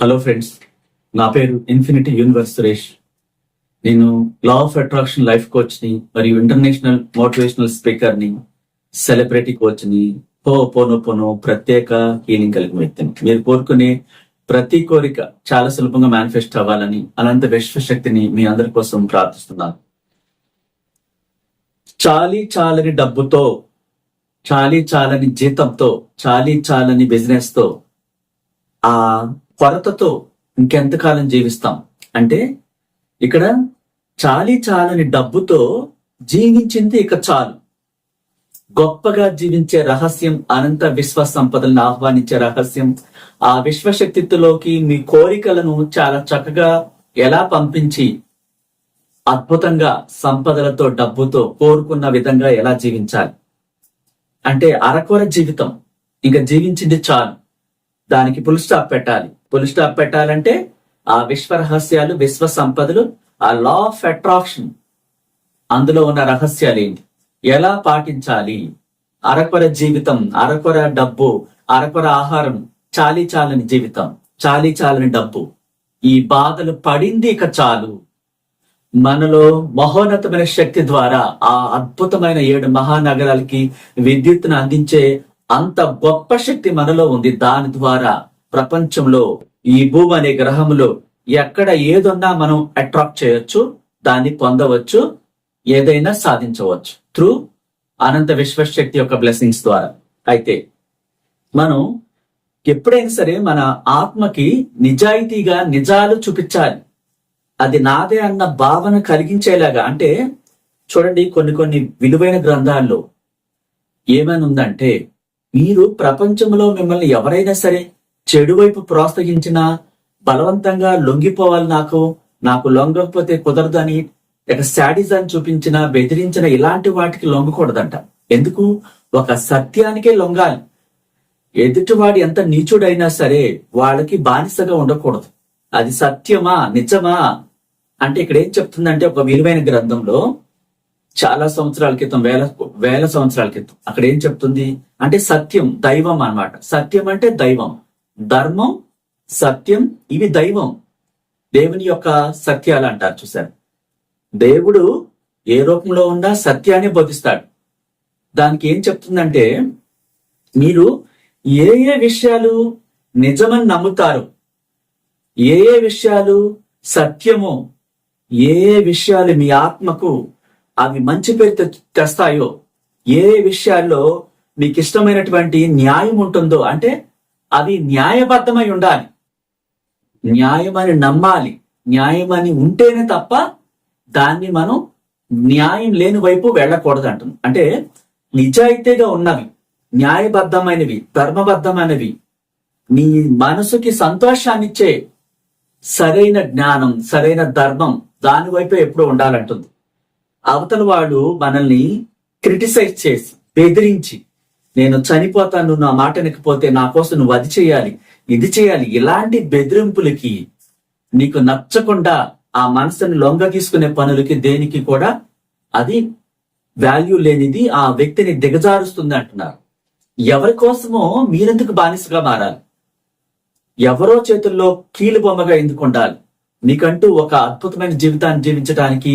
Hello friends నా పేరు infinity universe Suresh. నేను లా ఆఫ్ అట్రాక్షన్ లైఫ్ కోచ్ని మరియు ఇంటర్నేషనల్ మోటివేషనల్ స్పీకర్ని సెలబ్రిటీ కోచ్ని పోనో పోనో ప్రత్యేక హీలింగ్ కలిగిన వ్యక్తిని. మీరు కోరుకునే ప్రతి కోరిక చాలా సులభంగా మేనిఫెస్ట్ అవ్వాలని అనంత విశ్వశక్తిని మీ అందరి కోసం ప్రార్థిస్తున్నాను. చాలీ చాలని డబ్బుతో చాలీ చాలని జీతంతో చాలీ చాలని బిజినెస్తో ఆ కొరతతో ఇంకెంతకాలం జీవిస్తాం? అంటే ఇక్కడ చాలి చాలని డబ్బుతో జీవించింది ఇక చాలు. గొప్పగా జీవించే రహస్యం అనంత విశ్వ సంపదలను ఆహ్వానించే రహస్యం ఆ విశ్వశక్తిత్వలోకి మీ కోరికలను చాలా చక్కగా ఎలా పంపించి అద్భుతంగా సంపదలతో డబ్బుతో కోరుకున్న విధంగా ఎలా జీవించాలి? అంటే అరకొర జీవితం. ఇంకా జీవించింది చాలు. దానికి పుల్ స్టాప్ పెట్టాలి. పుల్ స్టాప్ పెట్టాలంటే ఆ విశ్వ రహస్యాలు విశ్వ సంపదలు ఆ లా ఆఫ్ అట్రాక్షన్ అందులో ఉన్న రహస్యాలు ఏంటి? ఎలా పాటించాలి? అరకొర జీవితం అరకొర డబ్బు అరకొర ఆహారం చాలీ చాలని జీవితం చాలీ చాలని డబ్బు. ఈ బాధలు పడింది ఇక చాలు. మనలో మహోన్నతమైన శక్తి ద్వారా ఆ అద్భుతమైన ఏడు మహానగరాలకి విద్యుత్తును అందించే అంత గొప్ప శక్తి మనలో ఉంది. దాని ద్వారా ప్రపంచంలో ఈ భూమి అనే గ్రహంలో ఎక్కడ ఏదున్నా మనం అట్రాక్ట్ చేయొచ్చు దాన్ని పొందవచ్చు ఏదైనా సాధించవచ్చు త్రూ అనంత విశ్వశక్తి యొక్క బ్లెస్సింగ్స్ ద్వారా. అయితే మనం ఎప్పుడైనా సరే మన ఆత్మకి నిజాయితీగా నిజాలు చూపించాలి. అది నాదే అన్న భావన కలిగించేలాగా అంటే చూడండి కొన్ని కొన్ని విలువైన గ్రంథాల్లో ఏమైనా ఉందంటే మీరు ప్రపంచంలో మిమ్మల్ని ఎవరైనా సరే చెడు వైపు ప్రోత్సహించినా బలవంతంగా లొంగిపోవాలి నాకు నాకు లొంగకపోతే కుదరదు అని ఇక శాడిజాన్ని చూపించిన బెదిరించిన ఇలాంటి వాటికి లొంగకూడదంట. ఎందుకు? ఒక సత్యానికే లొంగాలి. ఎదుటివాడు ఎంత నీచుడైనా సరే వాళ్ళకి బానిసగా ఉండకూడదు. అది సత్యమా? నిజమా? అంటే ఇక్కడ ఏం చెప్తుందంటే ఒక విలువైన గ్రంథంలో చాలా సంవత్సరాల క్రితం వేల వేల సంవత్సరాల క్రితం అక్కడ ఏం చెప్తుంది? అంటే సత్యం దైవం అన్నమాట. సత్యం అంటే దైవం. ధర్మం సత్యం ఇవి దైవం. దేవుని యొక్క సత్యాలు అంటారు చూశారు దేవుడు ఏ రూపంలో ఉన్నా సత్యాన్ని బోధిస్తాడు. దానికి ఏం చెప్తుందంటే మీరు ఏ ఏ విషయాలు నిజమని నమ్ముతారు ఏ ఏ విషయాలు సత్యము ఏ ఏ విషయాలు మీ ఆత్మకు అవి మంచి పేరు తె- తెస్తాయో ఏ ఏ విషయాల్లో మీకు ఇష్టమైనటువంటి న్యాయం ఉంటుందో అంటే అది న్యాయబద్ధమై ఉండాలి. న్యాయమని నమ్మాలి. న్యాయమని ఉంటేనే తప్ప దాన్ని మనం న్యాయం లేని వైపు వెళ్ళకూడదు అంటున్నాం. అంటే నిజాయితీగా ఉన్నవి న్యాయబద్ధమైనవి ధర్మబద్ధమైనవి నీ మనసుకి సంతోషాన్నిచ్చే సరైన జ్ఞానం సరైన ధర్మం దాని వైపే ఎప్పుడు ఉండాలంటుంది. అవతల వాడు మనల్ని క్రిటిసైజ్ చేసి బెదిరించి నేను చనిపోతాను నా మాట వినకపోతే నా కోసం నువ్వు అది చేయాలి ఇది చేయాలి ఇలాంటి బెదిరింపులకి నీకు నచ్చకుండా ఆ మనసుని లొంగ తీసుకునే పనులకి దేనికి కూడా అది వాల్యూ లేనిది ఆ వ్యక్తిని దిగజారుస్తుంది అంటున్నారు. ఎవరి కోసమో మీరెందుకు బానిసగా మారాలి? ఎవరో చేతుల్లో కీలు బొమ్మగా ఎందుకు ఉండాలి? నీకంటూ ఒక అద్భుతమైన జీవితాన్ని జీవించడానికి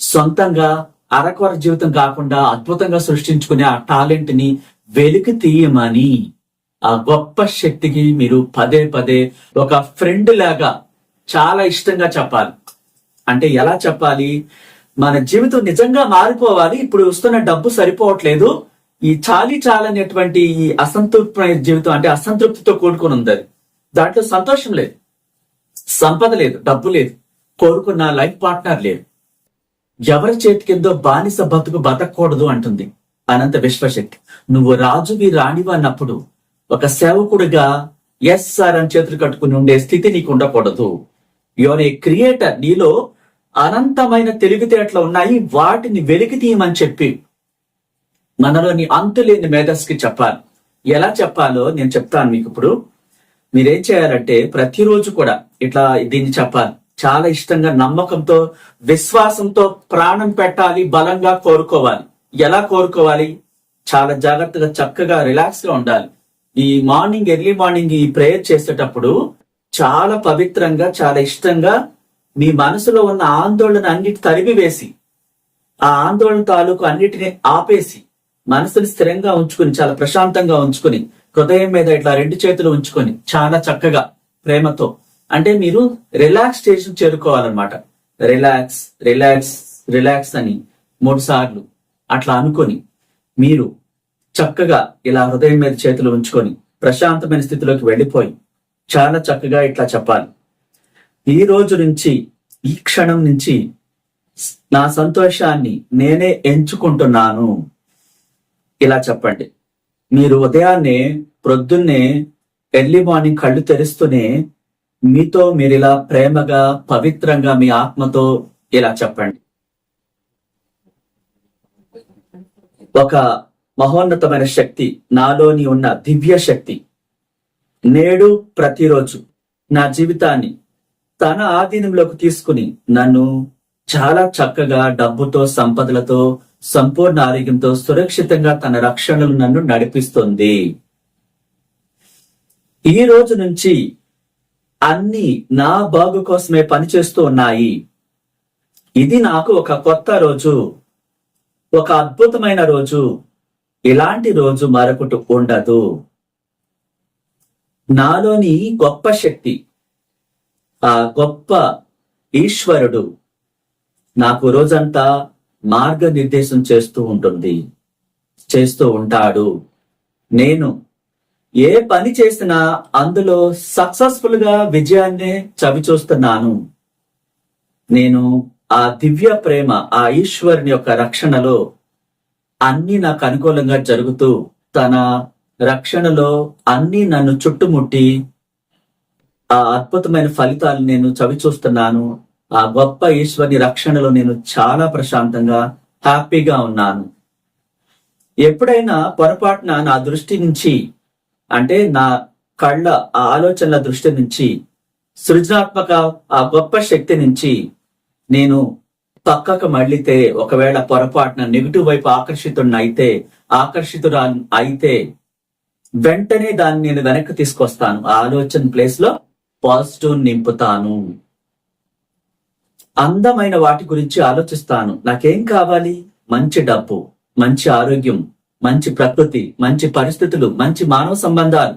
సొంతంగా అరకొర జీవితం కాకుండా అద్భుతంగా సృష్టించుకునే ఆ టాలెంట్ని వెలికి తీయమని ఆ గొప్ప శక్తికి మీరు పదే పదే ఒక ఫ్రెండ్ లాగా చాలా ఇష్టంగా చెప్పాలి. అంటే ఎలా చెప్పాలి? మన జీవితం నిజంగా మారిపోవాలి. ఇప్పుడు వస్తున్న డబ్బు సరిపోవట్లేదు. ఈ చాలి చాలనేటువంటి ఈ అసంతృప్తమైన జీవితం అంటే అసంతృప్తితో కూడుకుని ఉంది అది. దాంట్లో సంతోషం లేదు. సంపద లేదు. డబ్బు లేదు. కోరుకున్న లైఫ్ పార్ట్నర్ లేదు. ఎవరి చేతి కిందో బానిస బతుకు బతకూడదు అంటుంది. అనంత విశ్వశక్తి. నువ్వు రాజువి రాణివి అన్నప్పుడు ఒక సేవకుడిగా ఎస్ సార్ అని చేతులు కట్టుకుని ఉండే స్థితి నీకు ఉండకూడదు. యువర్ ఏ క్రియేటర్ నీలో అనంతమైన తెలివితేటలు ఉన్నాయి. వాటిని వెలికి తీయమని చెప్పి మనలోని అంతులేని మేధస్కి చెప్పాలి. ఎలా చెప్పాలో నేను చెప్తాను మీకు ఇప్పుడు. మీరేం చేయాలంటే ప్రతిరోజు కూడా ఇట్లా దీన్ని చెప్పాలి. చాలా ఇష్టంగా నమ్మకంతో విశ్వాసంతో ప్రాణం పెట్టాలి బలంగా కోరుకోవాలి. ఎలా కోరుకోవాలి? చాలా జాగ్రత్తగా చక్కగా రిలాక్స్గా ఉండాలి. ఈ మార్నింగ్ ఎర్లీ మార్నింగ్ ఈ ప్రేయర్ చేసేటప్పుడు చాలా పవిత్రంగా చాలా ఇష్టంగా మీ మనసులో ఉన్న ఆందోళన అన్నిటి తరిమి వేసి ఆ ఆందోళన తాలూకు అన్నిటిని ఆపేసి మనసుని స్థిరంగా ఉంచుకుని చాలా ప్రశాంతంగా ఉంచుకుని హృదయం మీద ఇట్లా రెండు చేతులు ఉంచుకొని చాలా చక్కగా ప్రేమతో అంటే మీరు రిలాక్స్ స్టేజ్ చేరుకోవాలన్నమాట. రిలాక్స్ రిలాక్స్ రిలాక్స్ అని మూడు సార్లు అట్లా అనుకొని మీరు చక్కగా ఇలా హృదయం మీద చేతులు ఉంచుకొని ప్రశాంతమైన స్థితిలోకి వెళ్ళిపోయి చాలా చక్కగా ఇట్లా చెప్పాలి. ఈ రోజు నుంచి ఈ క్షణం నుంచి నా సంతోషాన్ని నేనే ఎంచుకుంటున్నాను. ఇలా చెప్పండి. మీరు ఉదయాన్నే ప్రొద్దున్నే ఎర్లీ మార్నింగ్ కళ్ళు తెరుస్తూనే మీతో మీరు ఇలా ప్రేమగా పవిత్రంగా మీ ఆత్మతో ఇలా చెప్పండి. ఒక మహోన్నతమైన శక్తి నాలోని ఉన్న దివ్య శక్తి. నేడు ప్రతిరోజు నా జీవితాన్ని తన ఆధీనంలోకి తీసుకుని నన్ను చాలా చక్కగా డబ్బుతో సంపదలతో సంపూర్ణ ఆరోగ్యంతో సురక్షితంగా తన రక్షణలు నన్ను నడిపిస్తుంది. ఈ రోజు నుంచి అన్ని నా బాగు కోసమే పనిచేస్తూ ఉన్నాయి. ఇది నాకు ఒక కొత్త రోజు. ఒక అద్భుతమైన రోజు. ఇలాంటి రోజు మరొకటి ఉండదు. నాలోని గొప్ప శక్తి ఆ గొప్ప ఈశ్వరుడు నాకు రోజంతా మార్గనిర్దేశం చేస్తూ ఉంటుంది చేస్తూ ఉంటాడు. నేను ఏ పని చేసినా అందులో సక్సెస్ఫుల్గా విజయాన్నే చవి చూస్తున్నాను నేను ఆ దివ్య ప్రేమ ఆ ఈశ్వరుని యొక్క రక్షణలో అన్ని నాకు అనుకూలంగా జరుగుతూ తన రక్షణలో అన్ని నన్ను చుట్టుముట్టి ఆ అద్భుతమైన ఫలితాలు నేను చవి చూస్తున్నాను. ఆ గొప్ప ఈశ్వరుని రక్షణలో నేను చాలా ప్రశాంతంగా హ్యాపీగా ఉన్నాను. ఎప్పుడైనా పొరపాటున నా దృష్టి నుంచి అంటే నా కళ్ళ ఆ ఆలోచనల దృష్టి నుంచి సృజనాత్మక ఆ గొప్ప శక్తి నుంచి నేను పక్కకు మళ్ళితే ఒకవేళ పొరపాటున నెగిటివ్ వైపు ఆకర్షితుడిని అయితే ఆకర్షితురా అయితే వెంటనే దాన్ని నేను వెనక్కి తీసుకొస్తాను. ఆ ఆలోచన ప్లేస్లో పాజిటివ్ నింపుతాను. అందమైన వాటి గురించి ఆలోచిస్తాను. నాకేం కావాలి? మంచి డబ్బు మంచి ఆరోగ్యం మంచి ప్రకృతి మంచి పరిస్థితులు మంచి మానవ సంబంధాలు.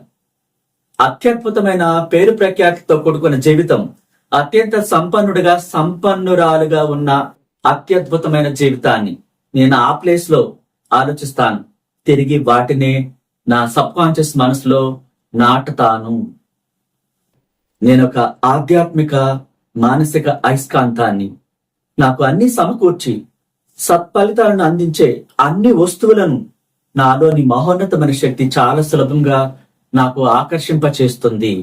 అత్యద్భుతమైన పేరు ప్రఖ్యాతితో కూడుకున్న జీవితం. అత్యంత సంపన్నుడిగా సంపన్నురాలుగా ఉన్న అత్యద్భుతమైన జీవితాన్ని నేను ఆ ప్లేస్లో ఆలోచిస్తాను. తిరిగి వాటినే నా సబ్ కాన్షియస్ మనసులో నాటుతాను. నేను ఒక ఆధ్యాత్మిక మానసిక అయస్కాంతాన్ని నాకు అన్ని సమకూర్చి సత్ఫలితాలను అందించే అన్ని వస్తువులను నాలోని మహోన్నతమైన శక్తి చాలా సులభంగా నాకు ఆకర్షింప చేస్తుంది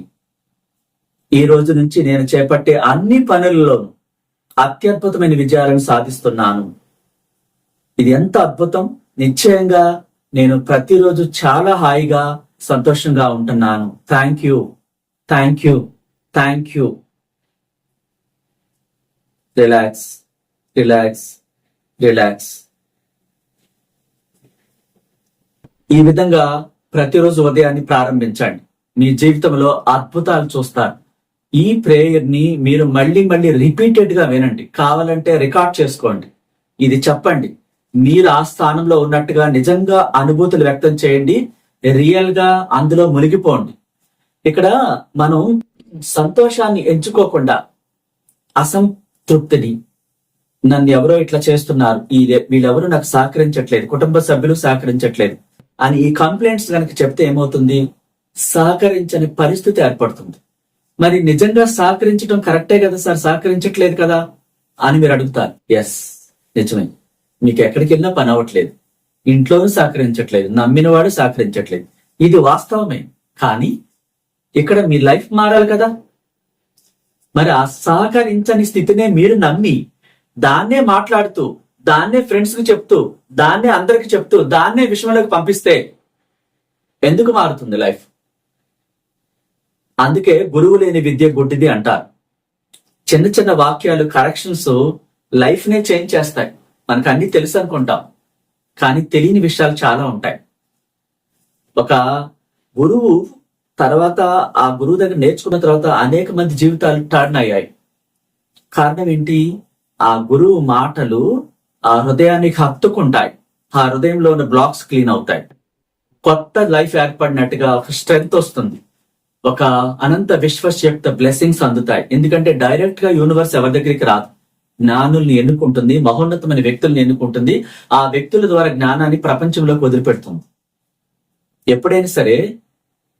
ఈ రోజు నుంచి నేను చేపట్టే అన్ని పనులలో అత్యద్భుతమైన విజయాలను సాధిస్తున్నాను. ఇది ఎంత అద్భుతం! నిశ్చయంగా నేను ప్రతిరోజు చాలా హాయిగా సంతోషంగా ఉంటున్నాను. Thank you. Thank you. Thank you. Relax. Relax. Relax. ఈ విధంగా ప్రతిరోజు ఉదయాన్ని ప్రారంభించండి. మీ జీవితంలో అద్భుతాలు చూస్తారు. ఈ ప్రేయర్ని మీరు మళ్ళీ మళ్ళీ రిపీటెడ్గా వినండి. కావాలంటే రికార్డ్ చేసుకోండి. ఇది చెప్పండి. మీరు ఆ స్థానంలో ఉన్నట్టుగా నిజంగా అనుభూతులు వ్యక్తం చేయండి. రియల్గా అందులో మునిగిపోండి. ఇక్కడ మనం సంతోషాన్ని ఎంచుకోకుండా అసంతృప్తిని నన్ను ఎవరో ఇట్లా చేస్తున్నారు. ఈ వీళ్ళెవరు నాకు సహకరించట్లేదు. కుటుంబ సభ్యులు సహకరించట్లేదు. అని ఈ కంప్లైంట్స్ కనుక చెప్తే ఏమవుతుంది? సహకరించని పరిస్థితి ఏర్పడుతుంది. మరి నిజంగా సహకరించడం కరెక్టే కదా సార్? సహకరించట్లేదు కదా? అని మీరు అడుగుతారు. ఎస్ నిజమే. మీకు ఎక్కడికి వెళ్ళినా పని అవ్వట్లేదు. ఇంట్లోనూ సహకరించట్లేదు. నమ్మినవాడు సహకరించట్లేదు. ఇది వాస్తవమే. కానీ ఇక్కడ మీ లైఫ్ మారాలి కదా? మరి ఆ సహకరించని స్థితినే మీరు నమ్మి దాన్నే మాట్లాడుతూ దాన్నే ఫ్రెండ్స్కు చెప్తూ దాన్నే అందరికి చెప్తూ దాన్నే విషయంలోకి పంపిస్తే ఎందుకు మారుతుంది లైఫ్? అందుకే గురువు లేని విద్య గుడ్డిది అంటారు. చిన్న చిన్న వాక్యాలు కరెక్షన్స్ లైఫ్ నే చేంజ్ చేస్తాయి. మనకు అన్ని తెలుసు అనుకుంటాం. కానీ తెలియని విషయాలు చాలా ఉంటాయి. ఒక గురువు తర్వాత ఆ గురువు దగ్గర నేర్చుకున్న తర్వాత అనేక మంది జీవితాలు టర్న్ అయ్యాయి కారణం ఏంటి? ఆ గురువు మాటలు ఆ హృదయానికి హత్తుకుంటాయి. ఆ హృదయంలో ఉన్న బ్లాక్స్ క్లీన్ అవుతాయి. కొత్త లైఫ్ ఏర్పడినట్టుగా ఒక స్ట్రెంగ్త్ వస్తుంది. ఒక అనంత విశ్వశక్త బ్లెస్సింగ్స్ అందుతాయి. ఎందుకంటే డైరెక్ట్గా యూనివర్స్ ఎవరి దగ్గరికి రాదు. జ్ఞానుల్ని ఎన్నుకుంటుంది మహోన్నతమైన వ్యక్తుల్ని ఎన్నుకుంటుంది. ఆ వ్యక్తుల ద్వారా జ్ఞానాన్ని ప్రపంచంలోకి వదిలిపెడుతుంది. ఎప్పుడైనా సరే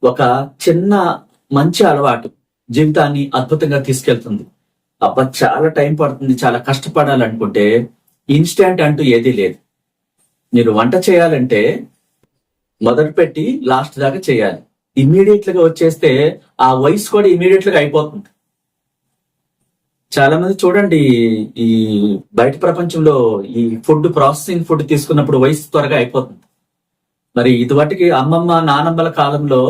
ఒక చిన్న మంచి అలవాటు జీవితాన్ని అద్భుతంగా తీసుకెళ్తుంది. అబ్బా చాలా టైం పడుతుంది చాలా కష్టపడాలనుకుంటే ఇన్స్టెంట్ అంటూ ఏదీ లేదు. మీరు వంట చేయాలంటే మొదలుపెట్టి లాస్ట్ దాకా చేయాలి. ఇమ్మీడియట్గా వచ్చేస్తే ఆ వయసు కూడా ఇమ్మీడియట్గా అయిపోతుంది. చాలా మంది చూడండి ఈ బయట ప్రపంచంలో ఈ ఫుడ్ ప్రాసెసింగ్ ఫుడ్ తీసుకున్నప్పుడు వయసు త్వరగా అయిపోతుంది. మరి ఇదివటికి అమ్మమ్మ నానమ్మల కాలంలో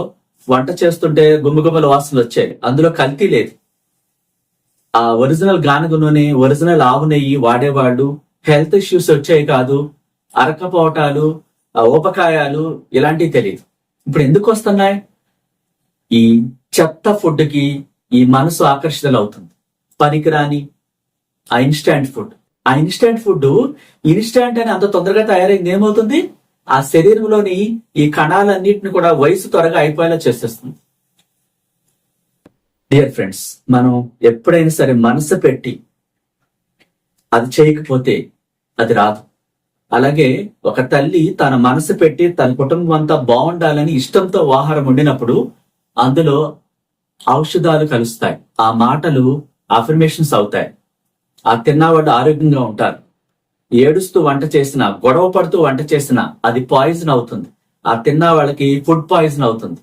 వంట చేస్తుంటే గుమ్మగుమ్మల వాసనలు వచ్చాయి. అందులో కల్తీ లేదు. ఆ ఒరిజినల్ గానుగ నూనె ఒరిజినల్ ఆవు నెయ్యి వాడేవాళ్ళు హెల్త్ ఇష్యూస్ వచ్చాయి కాదు అరకపోవటాలు ఊపకాయాలు ఇలాంటివి తెలియదు ఇప్పుడు ఎందుకు వస్తున్నాయి? ఈ చెత్త ఫుడ్కి ఈ మనసు ఆకర్షితులు అవుతుంది పనికిరాని ఆ ఇన్స్టాంట్ ఫుడ్. ఆ ఇన్స్టాంట్ ఫుడ్ ఇన్స్టాంట్ అని అంత తొందరగా తయారైంది ఏమవుతుంది? ఆ శరీరంలోని ఈ కణాలన్నింటిని కూడా వయసు త్వరగా అయిపోయేలా చేసేస్తుంది. డియర్ ఫ్రెండ్స్ మనం ఎప్పుడైనా సరే మనసు పెట్టి అది చేయకపోతే అది రాదు. అలాగే ఒక తల్లి తన మనసు పెట్టి తన కుటుంబం అంతా బాగుండాలని ఇష్టంతో ఆహారం వండినప్పుడు అందులో ఔషధాలు కలుస్తాయి. ఆ మాటలు అఫర్మేషన్స్ అవుతాయి. ఆ తిన్నవాడు ఆరోగ్యంగా ఉంటారు. ఏడుస్తూ వంట చేసిన గొడవ పడుతూ వంట చేసిన అది పాయిజన్ అవుతుంది. ఆ తిన్న వాళ్ళకి ఫుడ్ పాయిజన్ అవుతుంది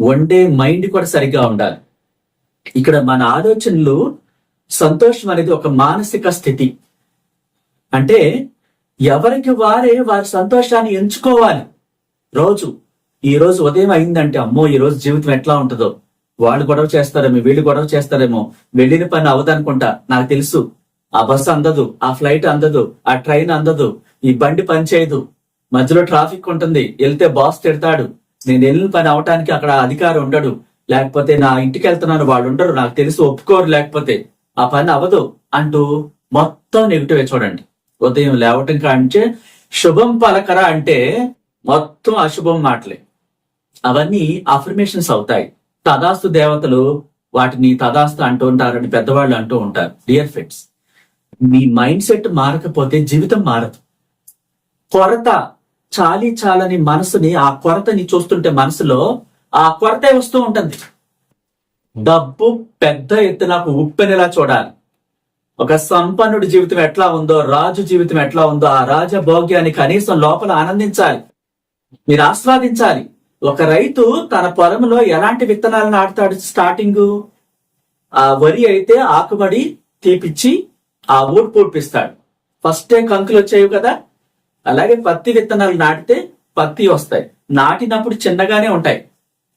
వండే మైండ్ కూడా సరిగ్గా ఉండాలి. ఇక్కడ మన ఆలోచనలు సంతోషం అనేది ఒక మానసిక స్థితి. అంటే ఎవరికి వారే వారి సంతోషాన్ని ఎంచుకోవాలి. రోజు ఈ రోజు ఉదయం అయిందంటే అమ్మో ఈ రోజు జీవితం ఎట్లా ఉంటుందో? వాళ్ళు గొడవ చేస్తారేమో వీళ్ళు గొడవ చేస్తారేమో వెళ్ళిన పని అవదనుకుంటా నాకు తెలుసు. ఆ బస్సు అందదు ఆ ఫ్లైట్ అందదు ఆ ట్రైన్ అందదు ఈ బండి పని చేయదు మధ్యలో ట్రాఫిక్ ఉంటుంది వెళ్తే బాస్ తిడతాడు. నేను వెళ్ళిన పని అవటానికి అక్కడ అధికారం ఉండడు. లేకపోతే నా ఇంటికి వెళ్తున్నాను వాళ్ళు ఉండరు నాకు తెలుసు ఒప్పుకోరు లేకపోతే. ఆ పని అవదు అంటూ మొత్తం నెగిటివ్ చూడండి. ఉదయం లేవటం కాంచే శుభం పలకరా అంటే మొత్తం అశుభం మాటలే. అవన్నీ అఫర్మేషన్స్ అవుతాయి. తదాస్తు దేవతలు వాటిని తదాస్తు అంటూ ఉంటారని పెద్దవాళ్ళు అంటూ ఉంటారు. డియర్ ఫ్రెండ్స్ మీ మైండ్ సెట్ మారకపోతే జీవితం మారదు. కొరత చాలి చాలని మనసుని ఆ కొరతని చూస్తుంటే మనసులో ఆ కొరతే వస్తూ ఉంటుంది. డబ్బు పెద్ద ఎత్తున ఉప్పెనలా చూడాలి. ఒక సంపన్నుడి జీవితం ఎట్లా ఉందో రాజు జీవితం ఎట్లా ఉందో ఆ రాజభోగ్యాన్ని కనీసం లోపల ఆనందించాలి. మీరు ఆస్వాదించాలి. ఒక రైతు తన పొలంలో ఎలాంటి విత్తనాలు నాటుతాడు? స్టార్టింగ్ ఆ వరి అయితే ఆకుమడి తీపిచ్చి ఆ ఊడ్ ఫస్ట్ ఫస్టే కంకులు వచ్చాయి కదా? అలాగే పత్తి విత్తనాలు నాటితే పత్తి వస్తాయి. నాటినప్పుడు చిన్నగానే ఉంటాయి.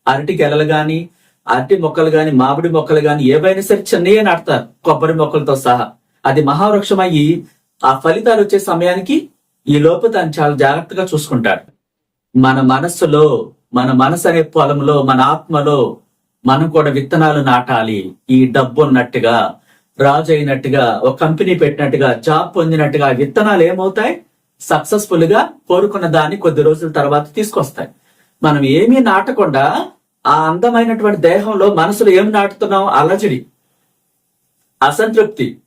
అరటి గెలలు గాని అరటి మొక్కలు గాని మామిడి మొక్కలు గాని ఏవైనా సరే చిన్నయే నాటుతారు కొబ్బరి మొక్కలతో సహా. అది మహావృక్షం అయ్యి ఆ ఫలితాలు వచ్చే సమయానికి ఈ లోపు తను చాలా జాగ్రత్తగా చూసుకుంటాడు. మన మనస్సులో మన మనసు అనే పొలంలో మన ఆత్మలో మనం కూడా విత్తనాలు నాటాలి. ఈ డబ్బు ఉన్నట్టుగా రాజు అయినట్టుగా ఒక కంపెనీ పెట్టినట్టుగా జాబ్ పొందినట్టుగా విత్తనాలు ఏమవుతాయి? సక్సెస్ఫుల్గా కోరుకున్న దాన్ని కొద్ది రోజుల తర్వాత తీసుకొస్తాయి. మనం ఏమీ నాటకుండా ఆ అందమైనటువంటి దేహంలో మనసులో ఏం నాటుతున్నాం? అలజడి అసంతృప్తి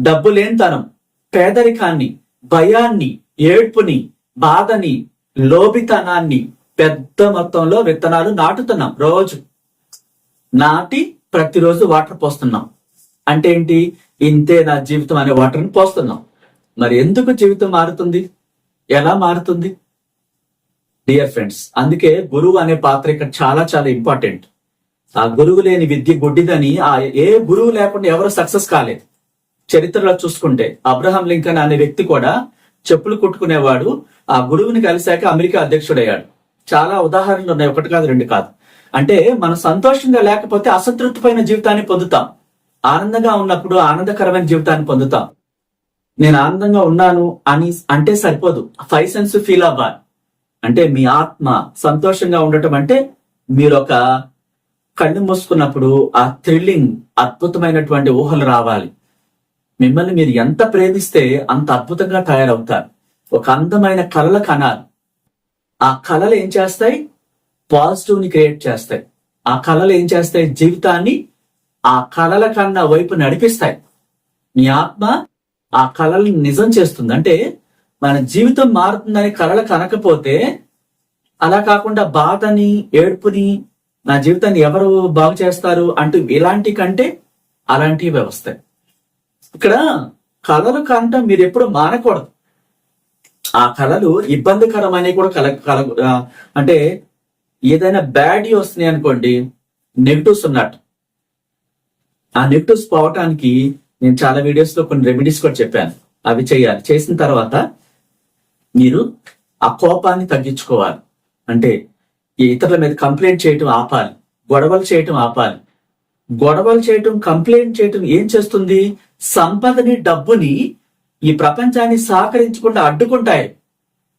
డబ్బు లేనితనం పేదరికాన్ని భయాన్ని ఏడ్పుని బాధని లోభితనాన్ని పెద్ద మొత్తంలో విత్తనాలు నాటుతున్నాం రోజు. నాటి ప్రతిరోజు వాటర్ పోస్తున్నాం. అంటే ఏంటి? ఇంతే నా జీవితం అనే వాటర్ని పోస్తున్నాం. మరి ఎందుకు జీవితం మారుతుంది? ఎలా మారుతుంది? డియర్ ఫ్రెండ్స్ అందుకే గురువు అనే పాత్ర ఇక్కడ చాలా చాలా ఇంపార్టెంట్. ఆ గురువు లేని విద్య గుడ్డిదని ఆ ఏ గురువు లేకుండా ఎవరు సక్సెస్ కాలేదు. చరిత్రలో చూసుకుంటే అబ్రహాం లింకన్ అనే వ్యక్తి కూడా చెప్పులు కుట్టుకునేవాడు. ఆ గురువుని కలిశాక అమెరికా అధ్యక్షుడయ్యాడు. చాలా ఉదాహరణలు ఉన్నాయి. ఒకటి కాదు రెండు కాదు. అంటే మనం సంతోషంగా లేకపోతే అసంతృప్తిపైన జీవితాన్ని పొందుతాం. ఆనందంగా ఉన్నప్పుడు ఆనందకరమైన జీవితాన్ని పొందుతాం. నేను ఆనందంగా ఉన్నాను అని అంటే సరిపోదు. ఫైవ్ సెన్స్ ఫీల్ అవ్వాలి. అంటే మీ ఆత్మ సంతోషంగా ఉండటం అంటే మీరు ఒక కళ్ళు మూసుకున్నప్పుడు ఆ థ్రిల్లింగ్ అద్భుతమైనటువంటి ఊహలు రావాలి. మిమ్మల్ని మీరు ఎంత ప్రేమిస్తే అంత అద్భుతంగా తయారవుతారు. ఒక అందమైన కళల కణాలు ఆ కళలు ఏం చేస్తాయి? పాజిటివ్ని క్రియేట్ చేస్తాయి. ఆ కళలు ఏం చేస్తాయి? జీవితాన్ని ఆ కళల కన్నా వైపు నడిపిస్తాయి. మీ ఆత్మ ఆ కళలను నిజం చేస్తుంది. అంటే మన జీవితం మారుతుందని కళలు కనకపోతే అలా కాకుండా బాధని ఏడుపుని నా జీవితాన్ని ఎవరు బాగు చేస్తారు అంటూ ఇలాంటి కంటే అలాంటి వ్యవస్థ. ఇక్కడ కళలు కంట మీరు ఎప్పుడు మానకూడదు. ఆ కళలు ఇబ్బందికరమైనవి కూడా కల కల అంటే ఏదైనా బ్యాడ్ వస్తున్నాయి అనుకోండి నెగిటివ్స్ ఉన్నట్టు. ఆ నెగిటివ్స్ పోవటానికి నేను చాలా వీడియోస్లో కొన్ని రెమెడీస్ కూడా చెప్పాను. అవి చేయాలి. చేసిన తర్వాత మీరు ఆ కోపాన్ని తగ్గించుకోవాలి. అంటే ఇతరుల మీద కంప్లైంట్ చేయటం ఆపాలి. గొడవలు చేయటం ఆపాలి. గొడవలు చేయటం కంప్లైంట్ చేయటం ఏం చేస్తుంది? సంపదని డబ్బుని ఈ ప్రపంచాన్ని సహకరించకుండా అడ్డుకుంటాయి.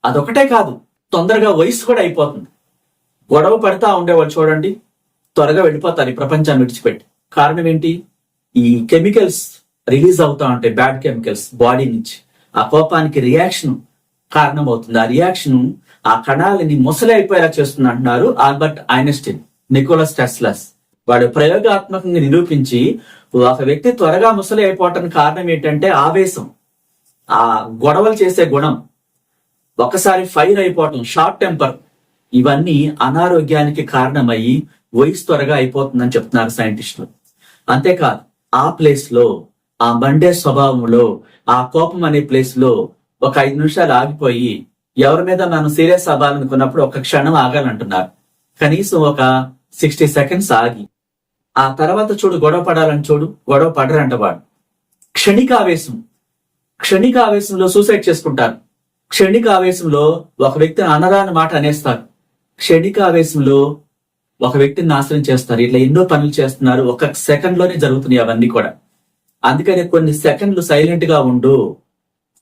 అదొకటే కాదు తొందరగా వయసు కూడా అయిపోతుంది. గొడవ పడతా ఉండేవాళ్ళు చూడండి త్వరగా వెళ్ళిపోతారు ఈ ప్రపంచాన్ని విడిచిపెట్టి. కారణం ఏంటి? ఈ కెమికల్స్ రిలీజ్ అవుతా ఉంటాయి బ్యాడ్ కెమికల్స్ బాడీ నుంచి. ఆ కోపానికి రియాక్షన్ కారణం అవుతుంది ఆ రియాక్షన్ ఆ కణాలని ముసలి అయిపోయేలా చేస్తుంది అంటున్నారు ఆల్బర్ట్ ఐనస్టిన్ నికోలస్ టెస్లస్. వాడు ప్రయోగాత్మకంగా నిరూపించి ఒక వ్యక్తి త్వరగా ముసలి అయిపోవటానికి కారణం ఏంటంటే ఆవేశం. ఆ గొడవలు చేసే గుణం ఒకసారి ఫైర్ అయిపోవటం షార్ట్ టెంపర్ ఇవన్నీ అనారోగ్యానికి కారణమయ్యి వయసు త్వరగా అయిపోతుందని చెప్తున్నారు సైంటిస్టులు. అంతేకాదు ఆ ప్లేస్లో ఆ మండే స్వభావంలో ఆ కోపం అనే ప్లేస్లో ఒక ఐదు నిమిషాలు ఆగిపోయి ఎవరి మీద మనం సీరియస్ అవ్వాలనుకున్నప్పుడు ఒక క్షణం ఆగాలంటున్నారు. కనీసం ఒక సిక్స్టీ సెకండ్స్ ఆగి. ఆ తర్వాత చూడు గొడవ పడాలని చూడు గొడవ పడరంట వాడు. క్షణికావేశం. క్షణిక ఆవేశంలో సూసైడ్ చేసుకుంటారు. క్షణిక ఆవేశంలో ఒక వ్యక్తిని అనరాని మాట అనేస్తారు. క్షణిక ఆవేశంలో ఒక వ్యక్తిని నాశనం చేస్తారు. ఇట్లా ఎన్నో పనులు చేస్తున్నారు. ఒక సెకండ్లోనే జరుగుతున్నాయి అవన్నీ కూడా. అందుకని కొన్ని సెకండ్లు సైలెంట్గా ఉండు.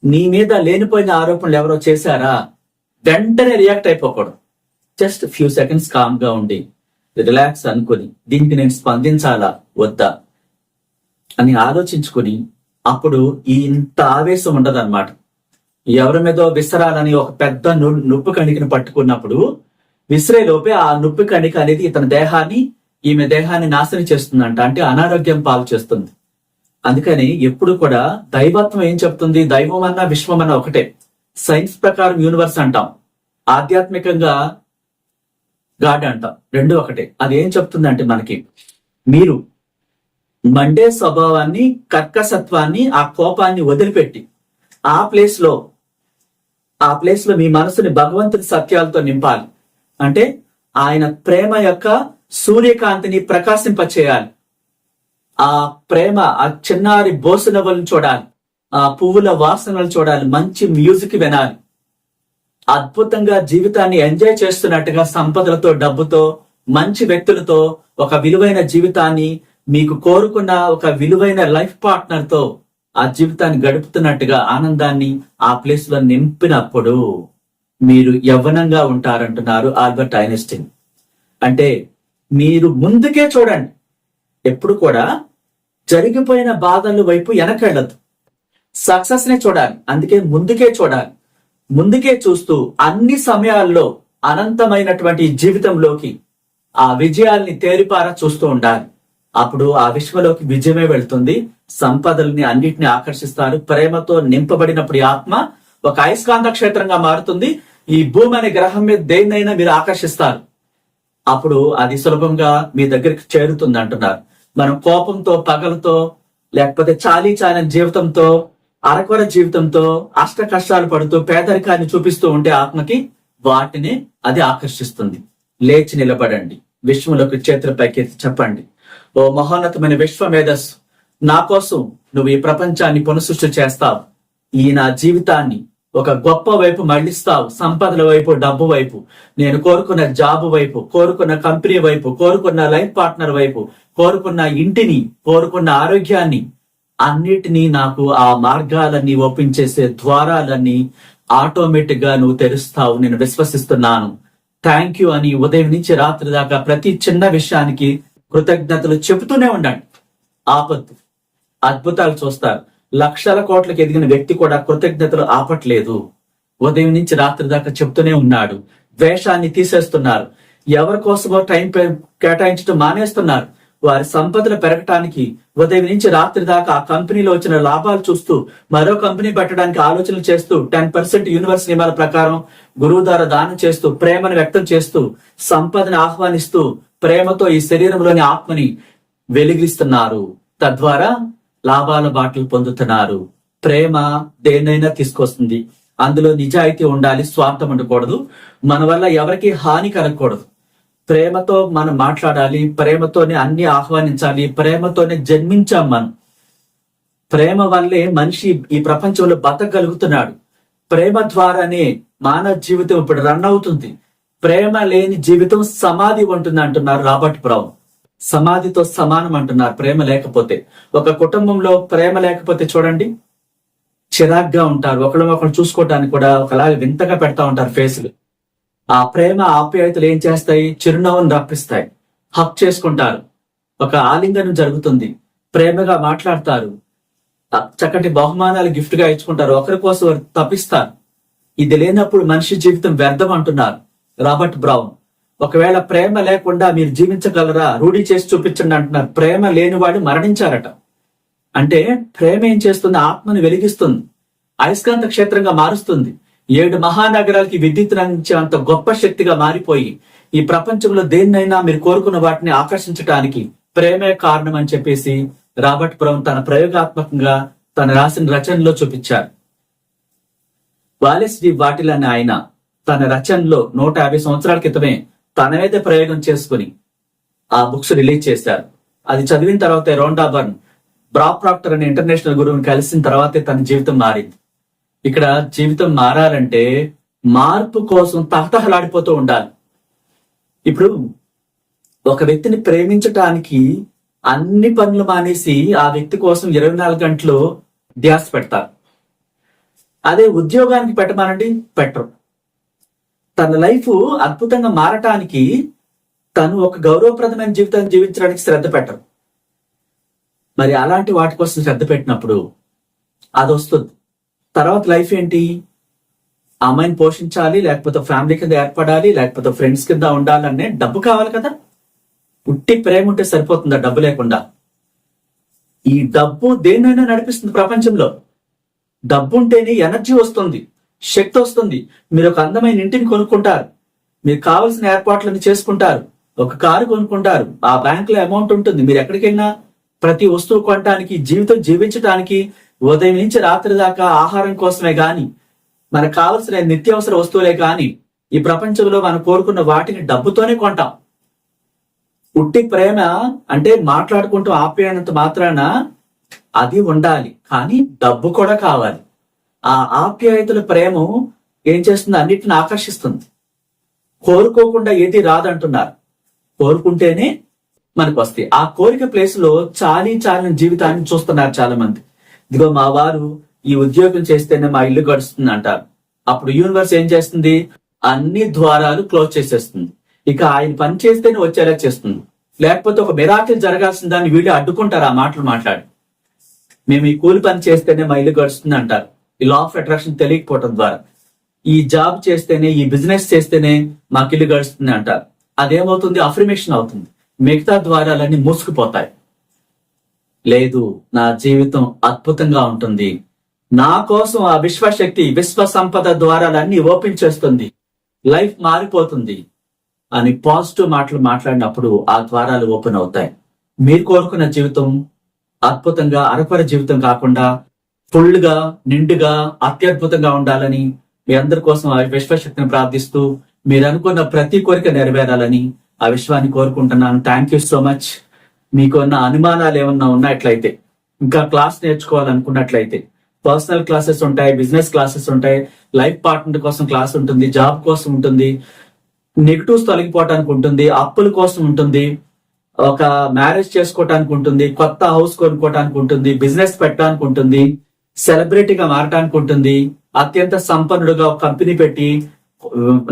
నీ మీద లేనిపోయిన ఆరోపణలు ఎవరో చేశారా? వెంటనే రియాక్ట్ అయిపోకూడదు. జస్ట్ ఫ్యూ సెకండ్స్ కామ్గా ఉండి రిలాక్స్ అనుకుని దీనికి నేను స్పందించాలా? వద్దా? అని ఆలోచించుకుని అప్పుడు ఈ ఇంత ఆవేశం ఉండదన్నమాట. ఎవరి మీదో విసరాలని ఒక పెద్ద నొప్పు కణికను పట్టుకున్నప్పుడు విసిరే లోపే ఆ నొప్పి కణిక అనేది ఇతని దేహాన్ని ఈమె దేహాన్ని నాశనం చేస్తుందంట. అంటే అనారోగ్యం పాలు చేస్తుంది. అందుకని ఎప్పుడు కూడా దైవత్వం ఏం చెప్తుంది? దైవం అన్నా విశ్వం అన్నా ఒకటే. సైన్స్ ప్రకారం యూనివర్స్ అంటాం. ఆధ్యాత్మికంగా గాడ్ అంటాం. రెండు ఒకటే. అది ఏం చెప్తుందంటే మనకి మీరు మండే స్వభావాన్ని కర్కసత్వాన్ని ఆ కోపాన్ని వదిలిపెట్టి ఆ ప్లేస్లో ఆ ప్లేస్లో మీ మనసుని భగవంతుని సత్యాలతో నింపాలి. అంటే ఆయన ప్రేమ యొక్క సూర్యకాంతిని ప్రకాశింపచేయాలి. ఆ ప్రేమ ఆ చిన్నారి బోసనవలను చూడాలి. ఆ పువ్వుల వాసనలు చూడాలి. మంచి మ్యూజిక్ వినాలి. అద్భుతంగా జీవితాన్ని ఎంజాయ్ చేస్తున్నట్టుగా సంపదలతో డబ్బుతో మంచి వ్యక్తులతో ఒక విలువైన జీవితాన్ని మీకు కోరుకున్న ఒక విలువైన లైఫ్ పార్ట్నర్తో ఆ జీవితాన్ని గడుపుతున్నట్టుగా ఆనందాన్ని ఆ ప్లేస్లో నింపినప్పుడు మీరు యవ్వనంగా ఉంటారంటున్నారు ఆల్బర్ట్ ఐన్స్టీన్. అంటే మీరు ముందుకే చూడండి. ఎప్పుడు కూడా జరిగిపోయిన బాధల వైపు వెనకెళ్ళదు సక్సెస్ నే చూడాలి. అందుకే ముందుకే చూడాలి. ముందుకే చూస్తూ అన్ని సమయాల్లో అనంతమైనటువంటి జీవితంలోకి ఆ విజయాల్ని తేరిపార చూస్తూ ఉండాలి. అప్పుడు ఆ విశ్వలోకి విజయమే వెళ్తుంది. సంపదల్ని అన్నిటిని ఆకర్షిస్తారు. ప్రేమతో నింపబడినప్పుడు ఈ ఆత్మ ఒక అయస్కాంత క్షేత్రంగా మారుతుంది. ఈ భూమి అనే గ్రహం మీద దేన్నైనా మీరు ఆకర్షిస్తారు. అప్పుడు అది సులభంగా మీ దగ్గరికి చేరుతుంది అంటున్నారు. మనం కోపంతో పగలతో లేకపోతే చాలీ చాలని జీవితంతో అరకొర జీవితంతో అష్ట కష్టాలు పడుతూ పేదరికాన్ని చూపిస్తూ ఉంటే ఆత్మకి వాటిని అది ఆకర్షిస్తుంది. లేచి నిలబడండి. విశ్వంలోకి చేతులపైకి చెప్పండి. ఓ మహోన్నతమైన విశ్వ మేధస్సు నా కోసం నువ్వు ఈ ప్రపంచాన్ని పునఃసృష్టి చేస్తావు. ఈ నా జీవితాన్ని ఒక గొప్ప వైపు మళ్ళిస్తావు సంపదల వైపు డబ్బు వైపు. నేను కోరుకున్న జాబ్ వైపు కోరుకున్న కంపెనీ వైపు కోరుకున్న లైఫ్ పార్ట్నర్ వైపు కోరుకున్న ఇంటిని కోరుకున్న ఆరోగ్యాన్ని అన్నిటినీ నాకు ఆ మార్గాలన్నీ ఓపెన్ చేసే ద్వారాలన్నీ ఆటోమేటిక్గా నువ్వు తెరుస్తావు. నేను విశ్వసిస్తున్నాను. థ్యాంక్ యూ అని ఉదయం నుంచి రాత్రి దాకా ప్రతి చిన్న విషయానికి కృతజ్ఞతలు చెబుతూనే ఉండండి. ఆపద్దు. అద్భుతాలు చూస్తారు. లక్షల కోట్లకు ఎదిగిన వ్యక్తి కూడా కృతజ్ఞతలు ఆపట్లేదు. ఉదయం నుంచి రాత్రి దాకా చెప్తూనే ఉన్నాడు. ద్వేషాన్ని తీసేస్తున్నారు. ఎవరి కోసమో టైం పే- కేటాయించడం మానేస్తున్నారు. వారి సంపదలు పెరగటానికి ఉదయం నుంచి రాత్రి దాకా ఆ కంపెనీలో వచ్చిన లాభాలు చూస్తూ మరో కంపెనీ పెట్టడానికి ఆలోచనలు చేస్తూ టెన్ పర్సెంట్ యూనివర్స్ నియమాల ప్రకారం గురువు ద్వారా దానం చేస్తూ ప్రేమను వ్యక్తం చేస్తూ సంపదను ఆహ్వానిస్తూ ప్రేమతో ఈ శరీరంలోని ఆత్మని వెలిగిస్తున్నారు. తద్వారా లాభాల బాటలు పొందుతున్నారు. ప్రేమ దేన్నైనా తీసుకొస్తుంది. అందులో నిజాయితీ ఉండాలి స్వార్థం ఉండకూడదు. మన వల్ల ఎవరికి హాని కలగకూడదు. ప్రేమతో మనం మాట్లాడాలి ప్రేమతోనే అన్ని ఆహ్వానించాలి ప్రేమతోనే జన్మించాం మనం. ప్రేమ వల్లే మనిషి ఈ ప్రపంచంలో బతకగలుగుతున్నాడు. ప్రేమ ద్వారానే మానవ జీవితం ఇప్పుడు రన్ అవుతుంది. ప్రేమ లేని జీవితం సమాధి ఉంటుంది అంటున్నారు రాబర్ట్ బ్రౌన్. సమాధితో సమానం అంటున్నారు ప్రేమ లేకపోతే. ఒక కుటుంబంలో ప్రేమ లేకపోతే చూడండి చిరాగ్గా ఉంటారు. ఒకళ్ళు ఒకళ్ళు చూసుకోవటానికి కూడా ఒకలాగా వింతగా పెడతా ఉంటారు ఫేసులు. ఆ ప్రేమ ఆప్యాయతలు ఏం చేస్తాయి? చిరునవ్వును రప్పిస్తాయి. హక్ చేసుకుంటారు. ఒక ఆలింగనం జరుగుతుంది. ప్రేమగా మాట్లాడతారు. చక్కటి బహుమానాలు గిఫ్ట్గా ఇచ్చుకుంటారు. ఒకరి కోసం తప్పిస్తారు. ఇది లేనప్పుడు మనిషి జీవితం వ్యర్థం అంటున్నారు రాబర్ట్ బ్రౌన్. ఒకవేళ ప్రేమ లేకుండా మీరు జీవించగలరా? రూఢి చేసి చూపించండి అంటున్నారు. ప్రేమ లేనివాడు మరణించారట. అంటే ప్రేమ ఏం చేస్తుంది? ఆత్మను వెలిగిస్తుంది. అయస్కాంత క్షేత్రంగా మారుస్తుంది. ఏడు మహానగరాలకి విద్యుత్ గొప్ప శక్తిగా మారిపోయి ఈ ప్రపంచంలో దేన్నైనా మీరు కోరుకున్న వాటిని ఆకర్షించడానికి ప్రేమే కారణం అని చెప్పేసి రాబర్ట్ బ్రౌన్ తన ప్రయోగాత్మకంగా తన రాసిన రచనలో చూపించారు. వాలెస్ డి వాటిల్ అనే ఆయన తన రచనలో నూట యాభై సంవత్సరాల క్రితమే తన మీద ప్రయోగం చేసుకుని ఆ బుక్స్ రిలీజ్ చేశారు. అది చదివిన తర్వాత రోండా బర్న్ బ్రా ప్రాక్టర్ అనే ఇంటర్నేషనల్ గురువుని కలిసిన తర్వాతే తన జీవితం మారింది. ఇక్కడ జీవితం మారాలంటే మార్పు కోసం తహతహలాడిపోతూ ఉండాలి. ఇప్పుడు ఒక వ్యక్తిని ప్రేమించటానికి అన్ని పనులు మానేసి ఆ వ్యక్తి కోసం ఇరవై నాలుగు గంటలు ధ్యాస పెడతారు. అదే ఉద్యోగానికి పెట్టమానండి పెట్టరు. తన లైఫ్ అద్భుతంగా మారటానికి తను ఒక గౌరవప్రదమైన జీవితాన్ని జీవించడానికి శ్రద్ధ పెట్టరు. మరి అలాంటి వాటి కోసం శ్రద్ధ పెట్టినప్పుడు అది వస్తుంది తర్వాత లైఫ్ ఏంటి? అమ్మాయిని పోషించాలి లేకపోతే ఫ్యామిలీ కింద ఏర్పడాలి లేకపోతే ఫ్రెండ్స్ కింద ఉండాలనే డబ్బు కావాలి కదా? ఉట్టి ప్రేమ ఉంటే సరిపోతుందా డబ్బు లేకుండా? ఈ డబ్బు దేన్నైనా నడిపిస్తుంది ప్రపంచంలో. డబ్బు ఉంటేనే ఎనర్జీ వస్తుంది శక్తి వస్తుంది. మీరు ఒక అందమైన ఇంటిని కొనుక్కుంటారు మీరు కావాల్సిన ఏర్పాట్లను చేసుకుంటారు ఒక కారు కొనుక్కుంటారు ఆ బ్యాంకులో అమౌంట్ ఉంటుంది. మీరు ఎక్కడికైనా ప్రతి వస్తువు కొనడానికి జీవితం జీవించడానికి ఉదయం నుంచి రాత్రి దాకా ఆహారం కోసమే గాని మనకు కావలసిన నిత్యావసర వస్తువులే కానీ ఈ ప్రపంచంలో మనం కోరుకున్న వాటిని డబ్బుతోనే కొంటాం. ఉట్టి ప్రేమ అంటే మాట్లాడుకుంటూ ఆప్యాయనంత మాత్రాన అది ఉండాలి. కానీ డబ్బు కూడా కావాలి. ఆ ఆప్యాయతల ప్రేమ ఏం చేస్తుంది? అన్నిటిని ఆకర్షిస్తుంది. కోరుకోకుండా ఏది రాదంటున్నారు. కోరుకుంటేనే మనకు వస్తాయి. ఆ కోరిక ప్లేస్లో చాలీ చాలని జీవితాన్ని చూస్తున్నారు చాలా మంది ఇదిగో మా వారు ఈ ఉద్యోగం చేస్తేనే మా ఇల్లు గడుస్తుంది అంటారు అప్పుడు యూనివర్స్ ఏం చేస్తుంది? అన్ని ద్వారాలు క్లోజ్ చేసేస్తుంది. ఇక ఆయన పని చేస్తేనే వచ్చేలా చేస్తుంది. లేకపోతే ఒక మిరాకిల్ జరగాల్సిన దాన్ని వీళ్ళు అడ్డుకుంటారు ఆ మాటలు మాట్లాడి. మేము ఈ కూలి పని చేస్తేనే మా ఇల్లు గడుస్తుంది అంటారు ఈ లా ఆఫ్ అట్రాక్షన్ తెలియకపోవటం ద్వారా. ఈ జాబ్ చేస్తేనే ఈ బిజినెస్ చేస్తేనే మాకు ఇల్లు గడుస్తుంది అంటారు అదేమవుతుంది? అఫర్మేషన్ అవుతుంది. మిగతా ద్వారాలన్నీ మూసుకుపోతాయి. లేదు నా జీవితం అద్భుతంగా ఉంటుంది. నా కోసం ఆ విశ్వశక్తి విశ్వ సంపద ద్వారాలన్నీ ఓపెన్ చేస్తుంది లైఫ్ మారిపోతుంది. అని పాజిటివ్ మాటలు మాట్లాడినప్పుడు ఆ ద్వారాలు ఓపెన్ అవుతాయి. మీరు కోరుకున్న జీవితం అద్భుతంగా అరకొర జీవితం కాకుండా ఫుల్గా నిండుగా అత్యద్భుతంగా ఉండాలని మీ అందరి కోసం ఆ విశ్వశక్తిని ప్రార్థిస్తూ మీరు అనుకున్న ప్రతి కోరిక నెరవేరాలని ఆ విశ్వాన్ని కోరుకుంటున్నాను. థ్యాంక్ యూ సో మచ్ మీకు ఉన్న అనుమానాలు ఏమన్నా ఉన్నట్లయితే ఇంకా క్లాస్ నేర్చుకోవాలనుకున్నట్లయితే పర్సనల్ క్లాసెస్ ఉంటాయి బిజినెస్ క్లాసెస్ ఉంటాయి లైఫ్ పార్ట్నర్ కోసం క్లాస్ ఉంటుంది జాబ్ కోసం ఉంటుంది నెగిటివ్స్ తొలగిపోవటానికి ఉంటుంది అప్పుల కోసం ఉంటుంది ఒక మ్యారేజ్ చేసుకోవటానికి ఉంటుంది కొత్త హౌస్ కొనుక్కోవటానికి ఉంటుంది బిజినెస్ పెట్టడానికి ఉంటుంది సెలబ్రిటీగా మారటానికి ఉంటుంది అత్యంత సంపన్నుడుగా ఒక కంపెనీ పెట్టి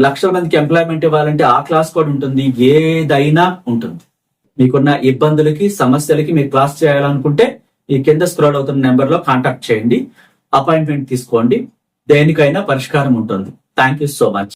లక్షల మందికి ఎంప్లాయ్మెంట్ ఇవ్వాలంటే ఆ క్లాస్ కూడా ఉంటుంది ఏదైనా ఉంటుంది. మీకున్న ఇబ్బందులకి సమస్యలకి మీరు క్లాస్ చేయాలనుకుంటే ఈ కింద స్క్రోల్ అవుతున్న నెంబర్లో కాంటాక్ట్ చేయండి. అపాయింట్మెంట్ తీసుకోండి. దేనికైనా పరిష్కారం ఉంటుంది. Thank you so much